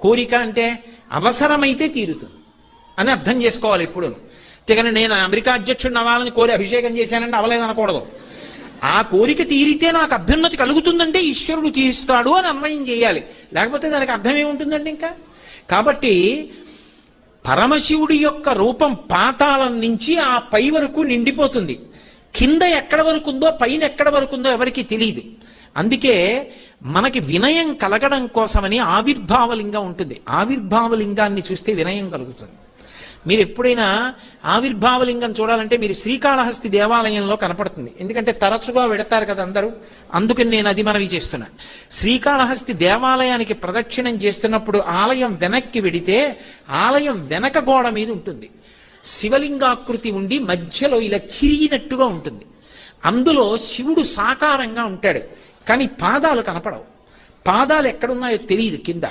కోరిక అంటే అవసరమైతే తీరుతుంది అని అర్థం చేసుకోవాలి ఎప్పుడు తెగని నేను అమెరికా అధ్యక్షుడిని అవ్వాలని కోరి అభిషేకం చేశానంటే అవలేదనకూడదు ఆ కోరిక తీరితే నాకు అభ్యున్నతి కలుగుతుందంటే ఈశ్వరుడు తీరుస్తాడు అని అన్వయం చేయాలి. లేకపోతే దానికి అర్థం ఏముంటుందండి ఇంకా? కాబట్టి పరమశివుడి యొక్క రూపం పాతాళం నుంచి ఆ పై వరకు నిండిపోతుంది. కింద ఎక్కడ వరకు ఉందో పైన ఎక్కడ వరకు ఉందో ఎవరికి తెలియదు అందుకే మనకి వినయం కలగడం కోసమని ఆవిర్భావలింగం ఉంటుంది. ఆవిర్భావలింగాన్ని చూస్తే వినయం కలుగుతుంది. మీరు ఎప్పుడైనా ఆవిర్భావలింగం చూడాలంటే మీరు శ్రీకాళహస్తి దేవాలయంలో కనపడుతుంది. ఎందుకంటే తరచుగా వెడతారు కదా అందరూ. అందుకని నేను అది మనవి చేస్తున్నా. శ్రీకాళహస్తి దేవాలయానికి ప్రదక్షిణం చేస్తున్నప్పుడు ఆలయం వెనక్కి వెడితే ఆలయం వెనక గోడ మీద ఉంటుంది. శివలింగాకృతి ఉండి మధ్యలో ఇలా చిరిగినట్టుగా ఉంటుంది. అందులో శివుడు సాకారంగా ఉంటాడు. కానీ పాదాలు కనపడవు. పాదాలు ఎక్కడున్నాయో తెలియదు కింద.